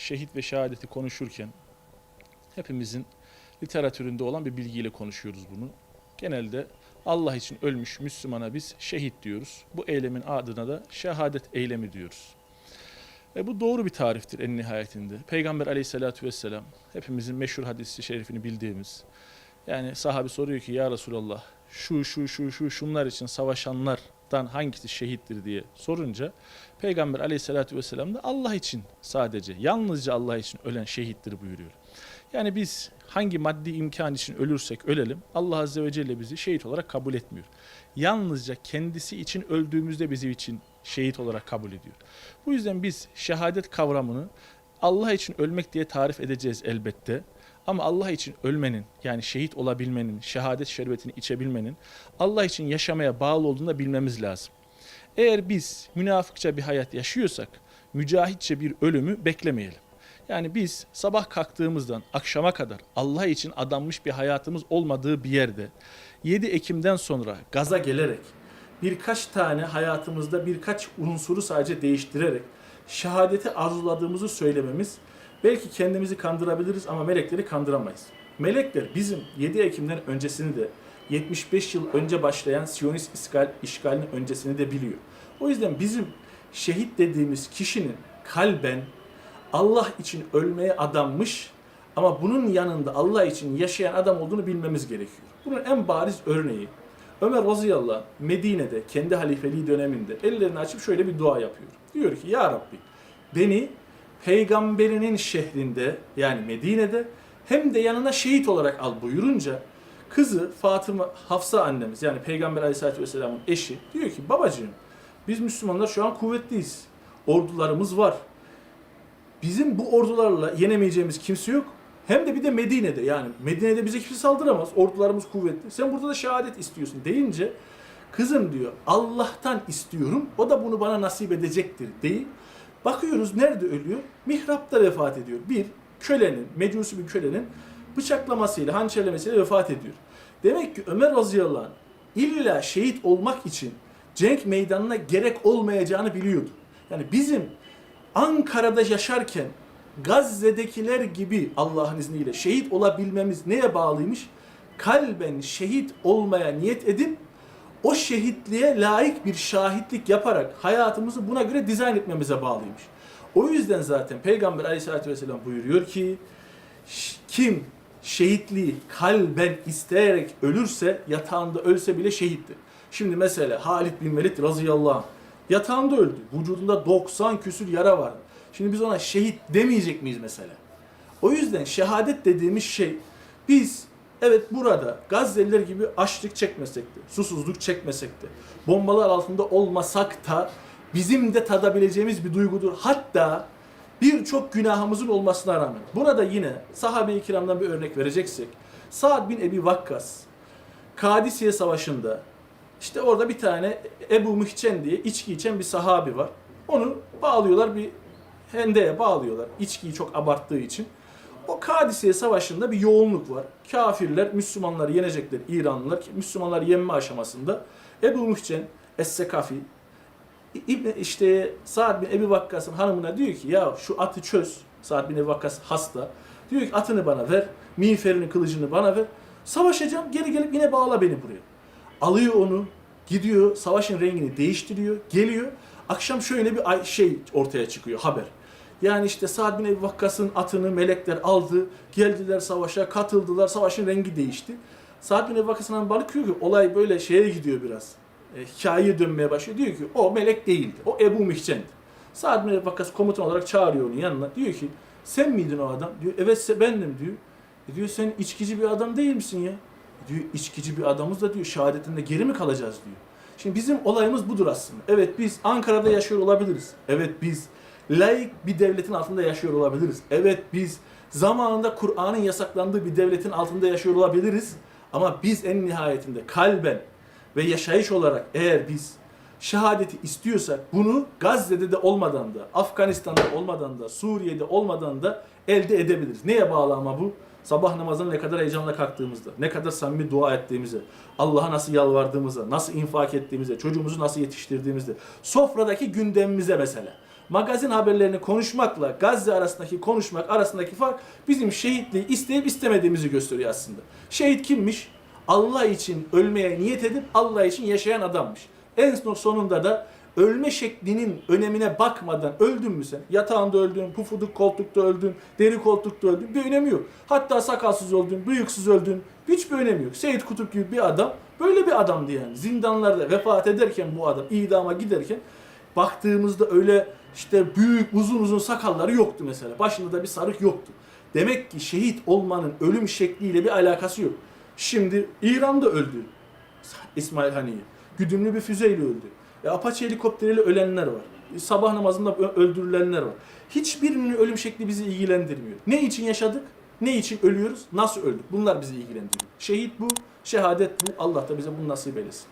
şehit ve şehadeti konuşurken hepimizin literatüründe olan bir bilgiyle konuşuyoruz bunu. Genelde Allah için ölmüş Müslümana biz şehit diyoruz. Bu eylemin adına da şehadet eylemi diyoruz. Ve bu doğru bir tariftir en nihayetinde. Peygamber aleyhissalatü vesselam hepimizin meşhur hadisi şerifini bildiğimiz. Yani sahabi soruyor ki ya Resulallah şu şu şu şu şunlar için savaşanlardan hangisi şehittir diye sorunca Peygamber aleyhissalatü vesselam da Allah için sadece yalnızca Allah için ölen şehittir buyuruyor. Yani biz hangi maddi imkan için ölürsek ölelim Allah Azze ve Celle bizi şehit olarak kabul etmiyor. Yalnızca kendisi için öldüğümüzde bizim için şehit olarak kabul ediyor. Bu yüzden biz şehadet kavramını Allah için ölmek diye tarif edeceğiz elbette. Ama Allah için ölmenin yani şehit olabilmenin, şehadet şerbetini içebilmenin Allah için yaşamaya bağlı olduğunu da bilmemiz lazım. Eğer biz münafıkça bir hayat yaşıyorsak mücahitçe bir ölümü beklemeyelim. Yani biz sabah kalktığımızdan akşama kadar Allah için adanmış bir hayatımız olmadığı bir yerde 7 Ekim'den sonra gaza gelerek birkaç tane hayatımızda birkaç unsuru sadece değiştirerek şehadeti arzuladığımızı söylememiz belki kendimizi kandırabiliriz ama melekleri kandıramayız. Melekler bizim 7 Ekim'den öncesini de 75 yıl önce başlayan Siyonist işgal, işgalinin öncesini de biliyor. O yüzden bizim şehit dediğimiz kişinin kalben Allah için ölmeye adanmış ama bunun yanında Allah için yaşayan adam olduğunu bilmemiz gerekiyor. Bunun en bariz örneği Ömer radıyallahu anh Medine'de kendi halifeliği döneminde ellerini açıp şöyle bir dua yapıyor. Diyor ki ya Rabbi beni peygamberinin şehrinde yani Medine'de hem de yanına şehit olarak al buyurunca kızı Fatıma Hafsa annemiz yani Peygamber aleyhissalatü vesselamın eşi diyor ki babacığım biz Müslümanlar şu an kuvvetliyiz. Ordularımız var. Bizim bu ordularla yenemeyeceğimiz kimse yok. Hem de bir de Medine'de yani Medine'de bize kimse saldıramaz. Ordularımız kuvvetli. Sen burada da şehadet istiyorsun deyince kızım diyor Allah'tan istiyorum. O da bunu bana nasip edecektir deyip bakıyoruz nerede ölüyor? Mihrapta vefat ediyor. Bir kölenin, mecusi bir kölenin bıçaklamasıyla, hançerlemesiyle vefat ediyor. Demek ki Ömer radıyallahu anh illa şehit olmak için cenk meydanına gerek olmayacağını biliyordu. Yani bizim Ankara'da yaşarken Gazze'dekiler gibi Allah'ın izniyle şehit olabilmemiz neye bağlıymış? Kalben şehit olmaya niyet edip o şehitliğe layık bir şahitlik yaparak hayatımızı buna göre dizayn etmemize bağlıymış. O yüzden zaten Peygamber aleyhissalatü vesselam buyuruyor ki "Ş- kim şehitliği kalben isteyerek ölürse yatağında ölse bile şehittir. Şimdi mesela Halid bin Velid razıyallahu anh yatağında öldü. Vücudunda 90 küsür yara vardı. Şimdi biz ona şehit demeyecek miyiz mesela? O yüzden şehadet dediğimiz şey biz evet burada Gazze'liler gibi açlık çekmesek de, susuzluk çekmesek de, bombalar altında olmasak da bizim de tadabileceğimiz bir duygudur. Hatta birçok günahımızın olmasına rağmen. Burada yine sahabe-i kiramdan bir örnek vereceksek Sa'd bin Ebi Vakkas Kadisiye Savaşı'nda işte orada bir tane Ebu Mühçen diye içki içen bir sahabi var. Onu bağlıyorlar bir hendeye bağlıyorlar. İçkiyi çok abarttığı için. O Kadisiye Savaşı'nda bir yoğunluk var. Kafirler Müslümanları yenecekler İranlılar. Müslümanlar yenme aşamasında. Ebu Mühçen Es-Sekafi işte Sa'd bin Ebi Vakkas'ın hanımına diyor ki ya şu atı çöz. Sa'd bin Ebi Vakkas hasta. Diyor ki atını bana ver. Miğferini kılıcını bana ver. Savaşacağım geri gelip yine bağla beni buraya. Alıyor onu. Gidiyor savaşın rengini değiştiriyor. Geliyor. Akşam şöyle bir şey ortaya çıkıyor haber. Yani işte Sa'd bin Ebi Vakkas'ın atını melekler aldı. Geldiler savaşa katıldılar. Savaşın rengi değişti. Sa'd bin Ebi Vakkas'ın bakıyor ki olay böyle şeye gidiyor biraz e, hikayeye dönmeye başlıyor. Diyor ki o melek değildi. O Ebu Mihcen'di. Sa'd bin Ebi Vakkas komutan olarak çağırıyor onu yanına. Diyor ki sen miydin o adam? Diyor evet bendim diyor. E diyor sen içkici bir adam değil misin ya? E diyor içkici bir adamız da diyor şehadetinde geri mi kalacağız diyor. Şimdi bizim olayımız budur aslında. Evet biz Ankara'da yaşıyor olabiliriz. Evet biz laik bir devletin altında yaşıyor olabiliriz. Evet biz zamanında Kur'an'ın yasaklandığı bir devletin altında yaşıyor olabiliriz. Ama biz en nihayetinde kalben ve yaşayış olarak eğer biz şehadeti istiyorsak bunu Gazze'de de olmadan da, Afganistan'da olmadan da, Suriye'de olmadan da elde edebiliriz. Neye bağlı ama bu? Sabah namazına ne kadar heyecanla kalktığımızda, ne kadar samimi dua ettiğimizde, Allah'a nasıl yalvardığımızda, nasıl infak ettiğimizde, çocuğumuzu nasıl yetiştirdiğimizde, sofradaki gündemimize mesela. Magazin haberlerini konuşmakla Gazze arasındaki konuşmak arasındaki fark bizim şehitliği isteyip istemediğimizi gösteriyor aslında. Şehit kimmiş? Allah için ölmeye niyet edip Allah için yaşayan adammış. En son- sonunda da ölme şeklinin önemine bakmadan öldün mü sen? Yatağında öldün, pufuduk koltukta öldün, deri koltukta öldün bir önemi yok. Hatta sakalsız öldün, bıyıksız öldün hiçbir önemi yok. Seyit Kutup gibi bir adam böyle bir adamdı yani. Zindanlarda vefat ederken bu adam idama giderken baktığımızda öyle işte büyük uzun uzun sakalları yoktu mesela. Başında da bir sarık yoktu. Demek ki şehit olmanın ölüm şekliyle bir alakası yok. Şimdi İran'da öldü İsmail Haniye. Güdümlü bir füzeyle öldü. E, Apache helikopteriyle ölenler var. E, Sabah namazında öldürülenler var. Hiçbirinin ölüm şekli bizi ilgilendirmiyor. Ne için yaşadık? Ne için ölüyoruz? Nasıl öldük? Bunlar bizi ilgilendiriyor. Şehit bu, şehadet bu. Allah da bize bunu nasip eylesin.